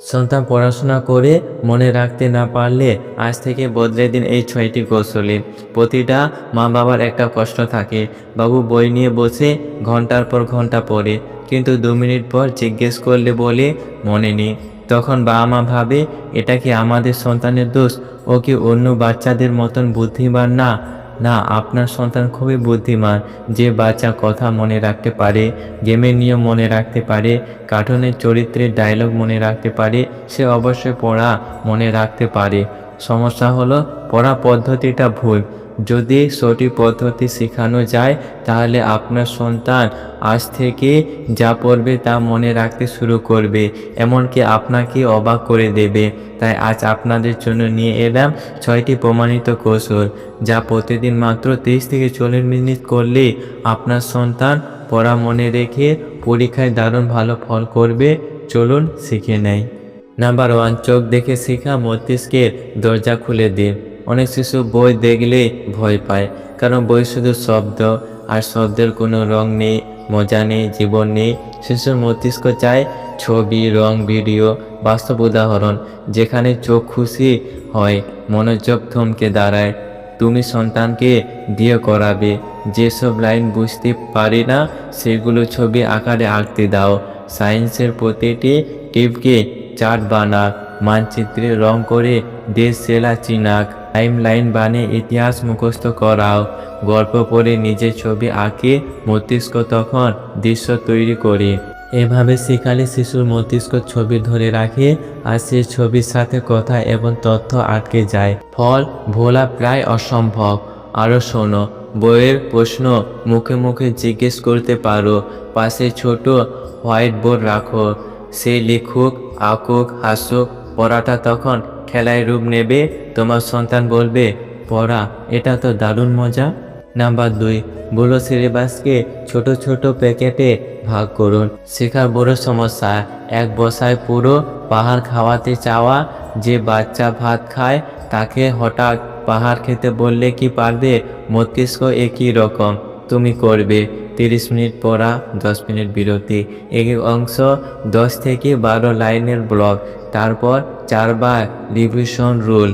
সন্তান পড়াশোনা করে মনে রাখতে না পারলে আজ থেকে বদলে দিন এই ছয়টি কৌশলে। প্রতিটা মা বাবার একটা কষ্ট থাকে। বাবু বই নিয়ে বসে ঘণ্টার পর ঘণ্টা পড়ে, কিন্তু দু মিনিট পর জিজ্ঞেস করলে বলে, মনে নেই। তখন বাবা মা ভাবে, এটা কি আমাদের সন্তানের দোষ? ও কি অন্য বাচ্চাদের মতন বুদ্ধিমান না? না, আপনার সন্তান খুবই বুদ্ধিমান, যে বাচ্চা কথা মনে রাখতে পারে, গেমের নিয়ম মনে রাখতে পারে, কার্টুনের চরিত্রের ডায়লগ মনে রাখতে পারে, সে অবশ্যই পড়া মনে রাখতে পারে। সমস্যা হলো, পড়া পদ্ধতিটা ভুল। যদি সঠিক পদ্ধতি শেখানো যায়, তাহলে আপনার সন্তান আজ থেকে যা পড়বে তা মনে রাখতে শুরু করবে, এমনকি আপনাকে অবাক করে দেবে। তাই আজ আপনাদের জন্য নিয়ে এলাম ছয়টি প্রমাণিত কৌশল, যা প্রতিদিন মাত্র তেইশ থেকে চল্লিশ মিনিট করলেই আপনার সন্তান পড়া মনে রেখে পরীক্ষায় দারুণ ভালো ফল করবে। চলুন শিখে নেয় নাম্বার ওয়ান, চোখ দেখে শেখা মস্তিষ্কের দরজা খুলে দিন অনেক শিশু বই দেখলেই ভয় পায়। কারণ বই শুধু শব্দ, আর শব্দের কোনো রং নেই, মজা নেই, জীবন নেই। শিশুর মস্তিষ্ক চায় ছবি, রং, ভিডিও, বাস্তব উদাহরণ, যেখানে চোখ খুশি হয়, মনোযোগ থমকে দাঁড়ায়। তুমি সন্তানকে দিয়ে করাবে। যেসব লাইন বুঝতে পারি না, সেগুলো ছবি আকারে আঁকতে দাও। সায়েন্সের প্রতিটি টিপকে চার্ট বানাক, মানচিত্রে রং করে দেশ সেরা চিনাক। টাইম লাইন বানিয়ে ইতিহাস মুখস্থ করাও। গল্প পড়ে নিজের ছবি আঁকে মস্তিষ্ক তখন দৃশ্য তৈরি করে। এভাবে শেখালে শিশুর মস্তিষ্ক ছবি ধরে রাখে আর সে ছবির সাথে কথা এবং তথ্য আটকে যায়। ফল, ভোলা প্রায় অসম্ভব। আরও শোনো, বইয়ের প্রশ্ন মুখে মুখে জিজ্ঞেস করতে পারো। পাশে ছোট হোয়াইট বোর্ড রাখো। সে লিখুক, আঁকুক, হাসুক, পড়াটা তখন খেলায় রূপ নেবে, তোমার সন্তান বলবে, পড়া, এটা তো দারুণ মজা। নাম্বার দুই, বড় সিলেবাসকে ছোট ছোট প্যাকেটে ভাগ করুন। শেখার বড় সমস্যা, এক বসায় পুরো পাহাড় খাওয়াতে চাওয়া, যে বাচ্চা ভাত খায়, তাকে হঠাৎ পাহাড় খেতে বললে কি পারবে? মস্তিষ্ক একই রকম। তুমি করবে। তিরিশ মিনিট পড়া, দশ মিনিট বিরতি। এক অংশ দশ থেকে বারো লাইনের ব্লক। তারপর চারবার রিভিশন রুল।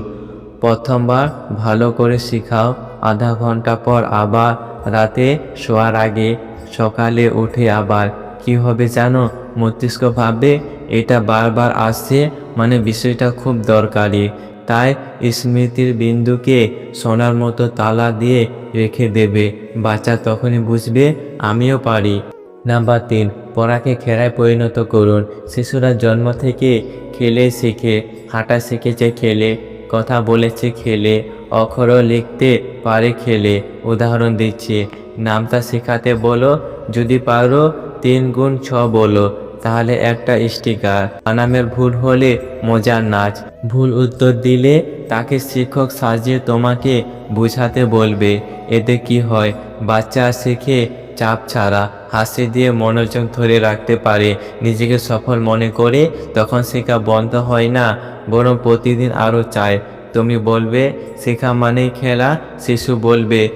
প্রথমবার ভালো করে শেখাও। আধা ঘণ্টা পর আবার রাতে শোয়ার আগে সকালে উঠে আবার। কি হবে জানো? মস্তিষ্ক ভাববে, এটা বারবার আসছে মানে বিষয়টা খুব দরকারি। তাই স্মৃতির বিন্দুকে সোনার মতো তালা দিয়ে রেখে দেবে। বাচ্চা তখনই বুঝবে, আমিও পারি। নাম্বার তিন পড়াকে খেলায় পরিণত করুন। শিশুরা জন্ম থেকে খেলে শিখে, হাঁটা শিখেছে, খেলে, কথা বলেছে, খেলে, অক্ষরও লিখতে পারে, খেলে। উদাহরণ দিচ্ছি, নামটা শেখাতে বলো, যদি পারো তিন গুণ ছ বলো। তাহলে একটা স্টিকার। আনামের ভুল হলে মজার নাচ। ভুল উত্তর দিলে তাকে শিক্ষক সাজিয়ে তোমাকে বুঝাতে বলবে। এতে কি হয়? বাচ্চা শেখে চাপ ছাড়া, হাসি দিয়ে মনোযোগ ধরে রাখতে পারে, নিজেকে সফল মনে করে, তখন শেখা বন্ধ হয় না, বরং প্রতিদিন আরও চায়। তুমি বলবে, শেখা মানেই খেলা, শিশু বলবে,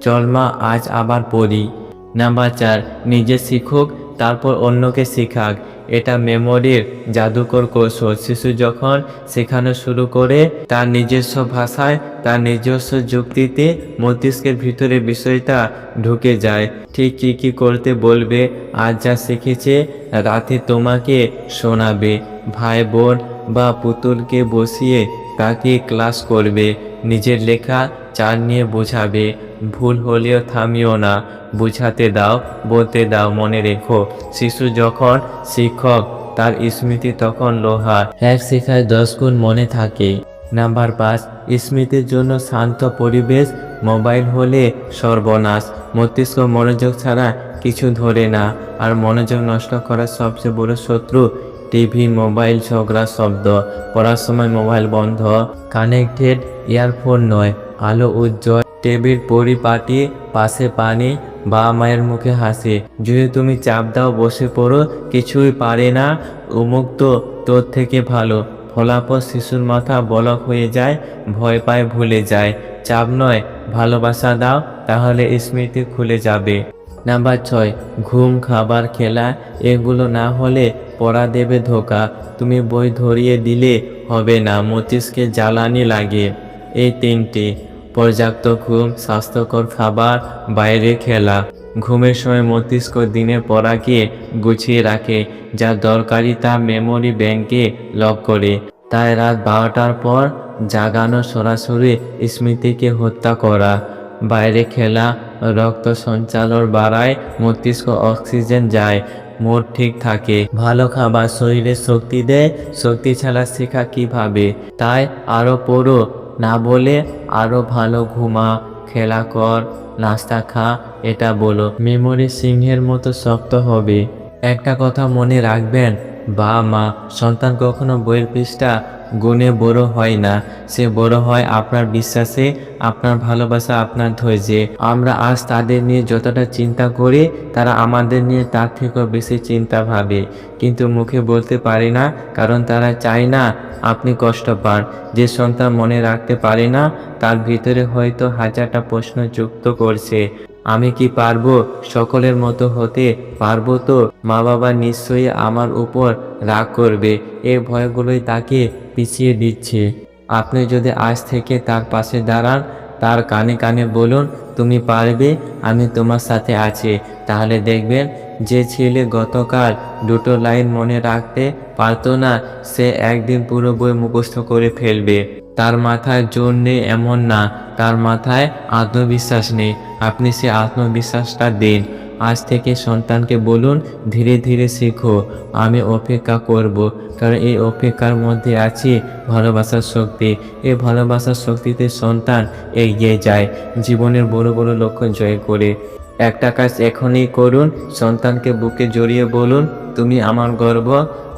চল মা, আজ আবার পড়ি। নাম্বার চার, নিজে শিখুক তারপর অন্যকে শেখাক। এটা মেমোরির জাদুকর কৌশল। শিশু যখন শেখানো শুরু করে, তার নিজস্ব ভাষায়, তার নিজস্ব যুক্তিতে মস্তিষ্কের ভিতরে বিষয়টা ঢুকে যায়। ঠিক কী কী করতে বলবে, আজ যা শিখেছে, রাতে তোমাকে শোনাবে। ভাই বোন বা পুতুলকে বসিয়ে তাকে ক্লাস করবে। নিজের লেখা চার নিয়ে বোঝাবে। ভুল হলেও থামিও না। বুঝাতে দাও, বলতে দাও, মনে রেখো। শিশু যখন শিক্ষক, তার স্মৃতি তখন লোহা। এক শেখায় দশ গুণ মনে থাকে। নাম্বার পাঁচ, স্মৃতির জন্য শান্ত পরিবেশ। মোবাইল হলে সর্বনাশ। মস্তিষ্ক মনোযোগ ছাড়া কিছু ধরে না। আর মনোযোগ নষ্ট করার সবচেয়ে বড় শত্রু টিভি, মোবাইল, ঝগড়া, শব্দ। পড়ার সময় মোবাইল বন্ধ। কানেক্টেড, ইয়ারফোন নয়। আলো উজ্জ্বল। টেবিল পরিপাটি, পাশে পানি বা মায়ের মুখে হাসি। যদি তুমি চাপ দাও, বসে পড়ো, কিছুই পারে না। উমুক্ত তোর থেকে ভালো। ফলাফল শিশুর মাথা বলক হয়ে যায়, ভয় পায় ভুলে যায়। চাপ নয়, ভালোবাসা দাও, তাহলে স্মৃতি খুলে যাবে। নাম্বার ছয়, ঘুম, খাবার, খেলা, এগুলো না হলে পড়া দেবে ধোকা। তুমি বই ধরিয়ে দিলে হবে না, মস্তিষ্কে জ্বালানি লাগে। এই তিনটি। পর্যাপ্ত ঘুম, স্বাস্থ্যকর খাবার, বাইরে খেলা, ঘুমের সময় মস্তিষ্ক দিনের পড়াকে গুছিয়ে রাখে, যা দরকারি তা মেমোরি ব্যাংকে লক করে। তাই রাত বারোটার পর জাগানো সরাসরি স্মৃতিকে হত্যা করা। বাইরে খেলা, রক্ত সঞ্চালন বাড়ায়, মস্তিষ্ক অক্সিজেন যায় মোট ঠিক থাকে। ভালো খাবার শরীরে শক্তি দেয়, শক্তি ছাড়া শেখা কীভাবে? তাই আরও পড়ো না বলে আরও ভালো ঘুমা, খেলা কর, নাস্তা খা, এটা বলো। মেমোরি সিংহের মতো শক্ত হবে। একটা কথা মনে রাখবেন বা মা সন্তান কখনো বইয়ের পৃষ্ঠা গুণে বড় হয় না। সে বড় হয় আপনার বিশ্বাসে, আপনার ভালোবাসা, আপনার ধৈর্যে। আমরা আজ তাদের নিয়ে যতটা চিন্তা করি, তারা আমাদের নিয়ে তার থেকেও বেশি চিন্তা ভাবে। কিন্তু মুখে বলতে পারি না, কারণ তারা চায় না আপনি কষ্ট পান। যে সন্তান মনে রাখতে পারে না, তার ভিতরে হয়তো হাজারটা প্রশ্ন যুক্ত করছে। আমি কি পারব? সকলের মতো হতে পারব তো? মা বাবা নিশ্চয়ই আমার উপর রাগ করবে। এই ভয়গুলোই তাকে পিছিয়ে দিচ্ছে। আপনি যদি আজ থেকে তার পাশে দাঁড়ান, তার কানে কানে বলুন, তুমি পারবে, আমি তোমার সাথে আছি। তাহলে দেখবেন, যে ছেলে গতকাল দুটো লাইন মনে রাখতে পারতো না, সে একদিন পুরো বই মুখস্থ করে ফেলবে। তার মাথায় জোর নেই এমন না। তার মাথায় আত্মবিশ্বাস নেই। আপনি সে আত্মবিশ্বাসটা দিন। আজ থেকে সন্তানকে বলুন, ধীরে ধীরে শিখো, আমি অপেক্ষা করব। কারণ এই অপেক্ষার মধ্যে আছে ভালোবাসার শক্তি। এই ভালোবাসার শক্তিতে সন্তান এগিয়ে যায়। জীবনের বড় বড় লক্ষ্য জয় করে। একটা কাজ এখনই করুন, সন্তানকে বুকে জড়িয়ে বলুন তুমি আমার গর্ব,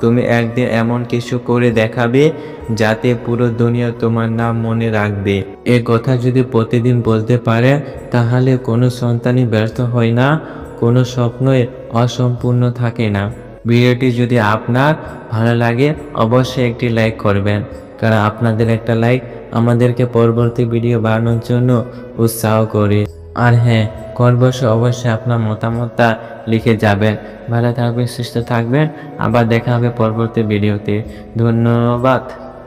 তুমি একদিন এমন কিছু করে দেখাবে যাতে পুরো দুনিয়া তোমার নাম মনে রাখবে। এ কথা যদি প্রতিদিন বলতে পারে, তাহলে কোনো সন্তানই ব্যর্থ হয় না, কোনো স্বপ্নই অসম্পূর্ণ থাকে না। ভিডিওটি যদি আপনার ভালো লাগে, অবশ্যই একটি লাইক করবেন, কারণ আপনাদের একটা লাইক আমাদেরকে পরবর্তী ভিডিও বানানোর জন্য উৎসাহ করে। আর হ্যাঁ করবসে অবশ্যই আপনার মতামতটা লিখে যাবেন। ভালো থাকবেন, সুস্থ থাকবেন। আবার দেখা হবে পরবর্তী ভিডিওতে। ধন্যবাদ।